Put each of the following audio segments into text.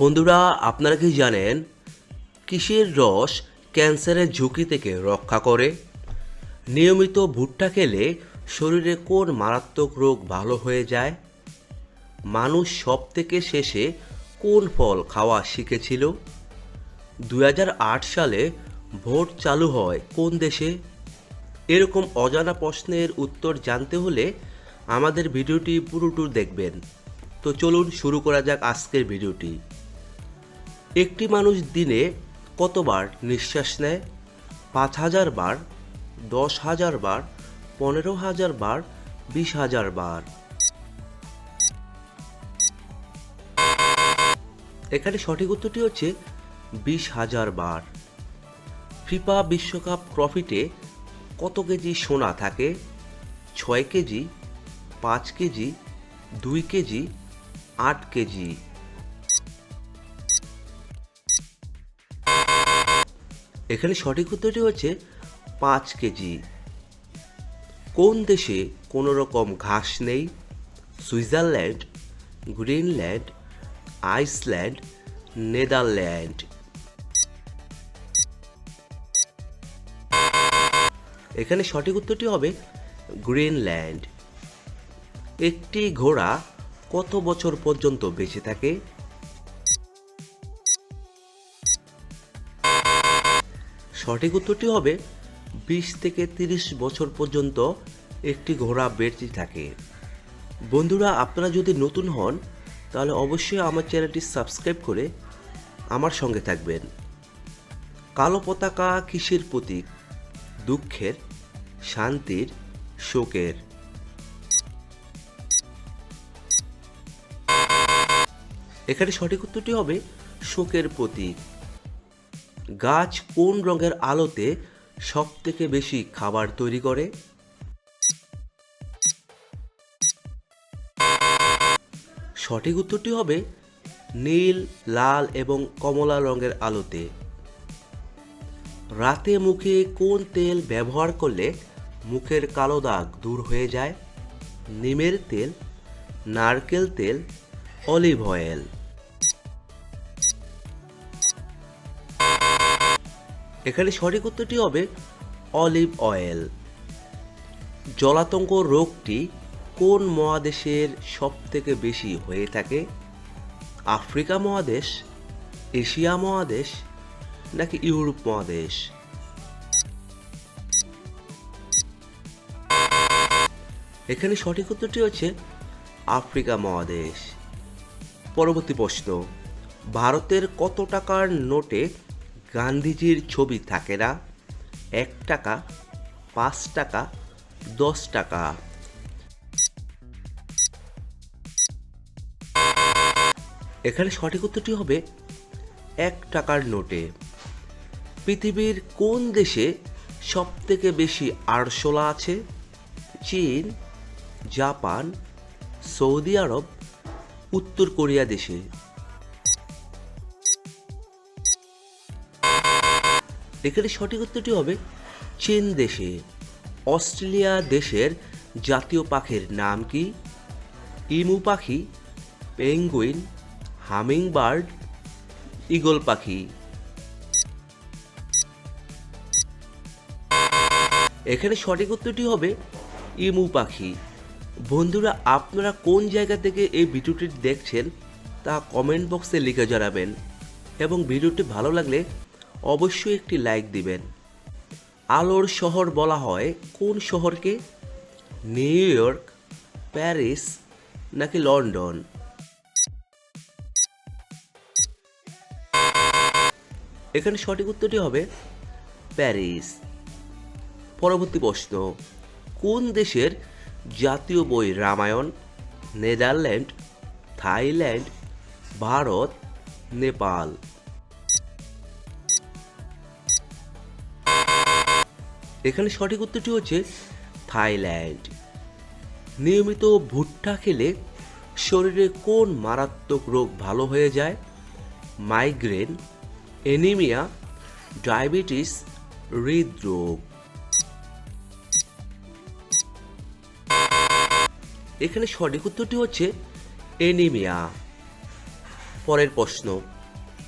বন্ধুরা, আপনারা কি জানেন কিসের রস ক্যান্সারের ঝুঁকি থেকে রক্ষা করে? নিয়মিত ভুট্টা খেলে শরীরে কোন মারাত্মক রোগ ভালো হয়ে যায়? মানুষ সব থেকে শেষে কোন ফল খাওয়া শিখেছিল? দু হাজার আট সালে ভোট চালু হয় কোন দেশে? এরকম অজানা প্রশ্নের উত্তর জানতে হলে আমাদের ভিডিওটি পুরোটুর দেখবেন। তো চলুন শুরু করা যাক আজকের ভিডিওটি। একটি মানুষ দিনে কতবার নিঃশ্বাস নেয়? পাঁচ হাজার বার, দশ হাজার বার, পনেরো হাজার বার, বিশ হাজার বার। এখানে সঠিক উত্তরটি হচ্ছে বিশ হাজার বার। ফিফা বিশ্বকাপ ট্রফিতে কত কেজি সোনা থাকে? ছয় কেজি, পাঁচ কেজি, দুই কেজি, আট কেজি। এখানে সঠিক উত্তরটি হচ্ছে পাঁচ কেজি। কোন দেশে কোনো রকম ঘাস নেই? Switzerland, Greenland, Iceland, Netherland. এখানে সঠিক উত্তরটি হবে গ্রিনল্যান্ড। একটি ঘোড়া কত বছর পর্যন্ত বেঁচে থাকে? সঠিক উত্তরটি হবে বিশ থেকে তিরিশ বছর পর্যন্ত একটি ঘোড়া বেঁচে থাকে। বন্ধুরা, আপনারা যদি নতুন হন, তাহলে অবশ্যই আমার চ্যানেলটি সাবস্ক্রাইব করে আমার সঙ্গে থাকবেন। কালো পতাকা কিসের প্রতীক? দুঃখের, শান্তির, শোকের। এখানে সঠিক উত্তরটি হবে শোকের প্রতীক। গাছ কোন রঙের আলোতে সব থেকে বেশি খাবার তৈরি করে? সঠিক উত্তরটি হবে নীল, লাল এবং কমলা রঙের আলোতে। রাতে মুখে কোন তেল ব্যবহার করলে মুখের কালো দাগ দূর হয়ে যায়? নিমের তেল, নারকেল তেল, অলিভ অয়েল। এখানে সঠিক উত্তরটি হবে অলিভ অয়েল। জলাতঙ্ক রোগটি কোন মহাদেশের সব থেকে বেশি হয়ে থাকে? আফ্রিকা মহাদেশ, এশিয়া মহাদেশ, নাকি ইউরোপ মহাদেশ? এখানে সঠিক উত্তরটি হচ্ছে আফ্রিকা মহাদেশ। পরবর্তী প্রশ্ন, ভারতের কত টাকার নোটে গান্ধীজির ছবি থাকে না। এক টাকা, পাঁচ টাকা, দশ টাকা। এখানে সঠিক উত্তরটি হবে এক টাকার নোটে। পৃথিবীর কোন দেশে সব থেকে বেশি আরশোলা আছে? চীন, জাপান, সৌদি আরব, উত্তর কোরিয়া দেশে। এখানে সঠিক উত্তরটি হবে চীন দেশে। অস্ট্রেলিয়া দেশের জাতীয় পাখির নাম কি? ইমু পাখি, পেঙ্গুইন হামিং বার্ড ইগল পাখি। এখানে সঠিক উত্তরটি হবে ইমু পাখি। বন্ধুরা, আপনারা কোন জায়গা থেকে এই ভিডিওটি দেখছেন তা কমেন্ট বক্সে লিখে জানাবেন। এবং ভিডিওটি ভালো লাগলে অবশ্যই একটি লাইক দিবেন। আলোর শহর বলা হয় কোন শহরকে? নিউ ইয়র্ক, প্যারিস নাকি লন্ডন? এখানে সঠিক উত্তরটি হবে প্যারিস। পরবর্তী প্রশ্ন, কোন দেশের জাতীয় বই রামায়ণ, নেদারল্যান্ড, থাইল্যান্ড, ভারত, নেপাল? এখানে সঠিক উত্তরটি হচ্ছে থাইল্যান্ড। নিয়মিত ভুট্টা খেলে শরীরে কোন মারাত্মক রোগ ভালো হয়ে যায়? মাইগ্রেন, এনিমিয়া, ডায়াবেটিস, হৃদরোগ। এখানে সঠিক উত্তরটি হচ্ছে এনিমিয়া। পরের প্রশ্ন,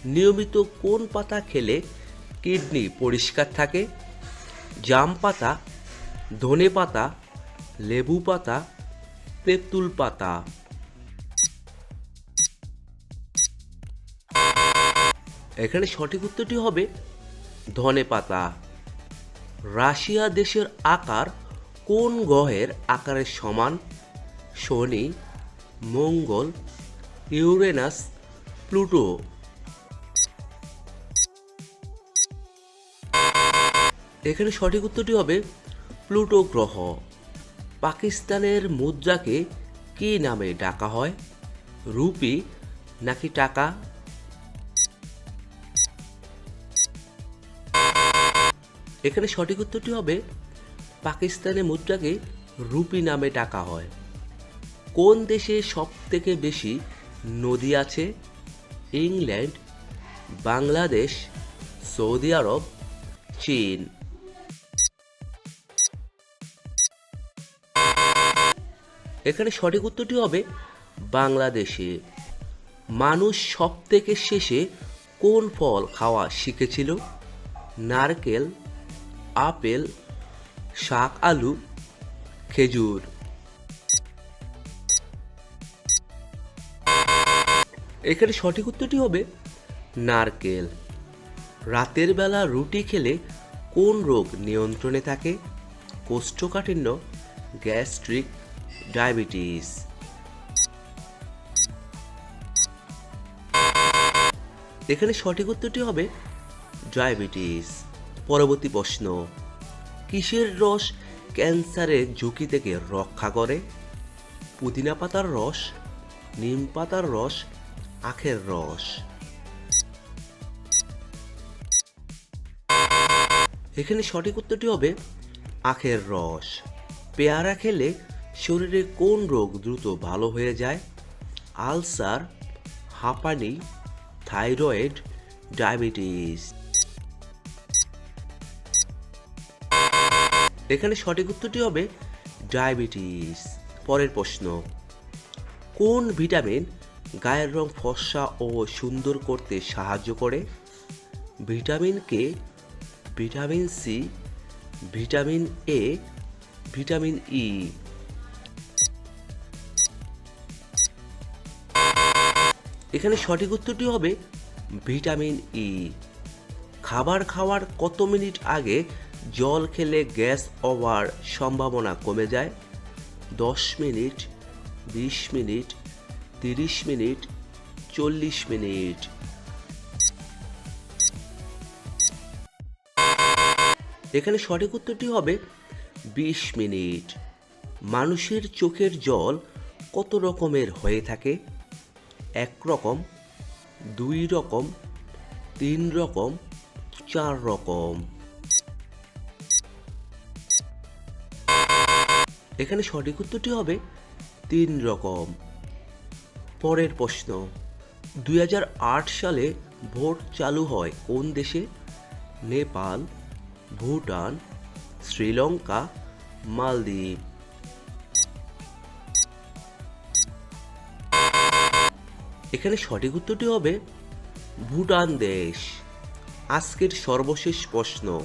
নিয়মিত কোন পাতা খেলে কিডনি পরিষ্কার থাকে? জাম পাতা, ধনে পাতা, লেবু পাতা, তেঁতুল পাতা। এখানে সঠিক উত্তরটি হবে ধনে পাতা। রাশিয়া দেশের আকার কোন গ্রহের আকারের সমান? শনি, মঙ্গল, ইউরেনাস, প্লুটো। এখানে সঠিক উত্তরটি হবে প্লুটো গ্রহ। পাকিস্তানের মুদ্রাকে কী নামে ডাকা হয়? রুপি নাকি টাকা? এখানে সঠিক উত্তরটি হবে পাকিস্তানের মুদ্রাকে রুপি নামে ডাকা হয়। কোন দেশে সব থেকে বেশি নদী আছে? ইংল্যান্ড, বাংলাদেশ, সৌদি আরব, চীন। এখানে সঠিক উত্তরটি হবে বাংলাদেশে। মানুষ সব থেকে শেষে কোন ফল খাওয়া শিখেছিল? নারকেল, আপেল, শাক আলু, খেজুর। এখানে সঠিক উত্তরটি হবে নারকেল। রাতের বেলা রুটি খেলে কোন রোগ নিয়ন্ত্রণে থাকে? কোষ্ঠকাঠিন্য, গ্যাস্ট্রিক ডায়াবেটিস এখানে সঠিক উত্তরটি হবে ডায়াবেটিস পরবর্তী প্রশ্ন, কিসের রস ক্যান্সারের ঝুঁকি থেকে রক্ষা করে? পুদিনা পাতার রস, নিম পাতার রস, আখের রস। এখানে সঠিক উত্তরটি হবে আখের রস। পেয়ারা খেলে শরীরে কোন রোগ দ্রুত ভালো হয়ে যায়? আলসার, হাঁপানি, থাইরয়েড, ডায়াবেটিস। এখানে সঠিক উত্তরটি হবে ডায়াবেটিস। পরের প্রশ্ন, কোন ভিটামিন গায়ের রং ফর্সা ও সুন্দর করতে সাহায্য করে? Vitamin K? Vitamin C? Vitamin A? Vitamin E? এখানে সঠিক উত্তরটি হবে ভিটামিন ই খাবার খাওয়ার কত মিনিট আগে জল খেলে গ্যাস হওয়ার সম্ভাবনা কমে যায়? দশ মিনিট, বিশ মিনিট, তিরিশ মিনিট, চল্লিশ মিনিট। এখানে সঠিক উত্তরটি হবে বিশ মিনিট। মানুষের চোখের জল কত রকমের হয়ে থাকে? এক রকম দুই রকম তিন রকম চার রকম এখানে সঠিক উত্তরটি হবে তিন রকম পরের প্রশ্ন দু হাজার আট সালে ভোট চালু হয় কোন দেশে? নেপাল, ভুটান, শ্রীলঙ্কা, মালদ্বীপ। এখানে সঠিক উত্তরটি হবে ভুটান দেশ। আজকের সর্বশেষ প্রশ্ন।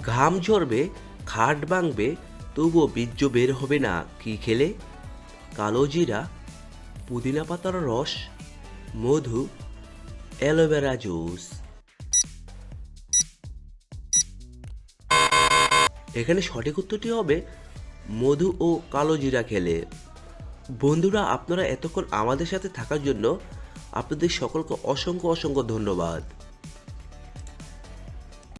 ঘাম ঝরবে, খাট ভাঙবে, তবুও বীর্য বের হবে না। কি খেলে? কালো জিরা, পুদিনা পাতার রস, মধু, অ্যালোভেরা জুস। এখানে সঠিক উত্তরটি হবে মধু ও কালো জিরা খেলে। বন্ধুরা আপনারা এতক্ষণ আমাদের সাথে থাকার জন্য আপনাদের সকলকে অসংখ্য অসংখ্য ধন্যবাদ।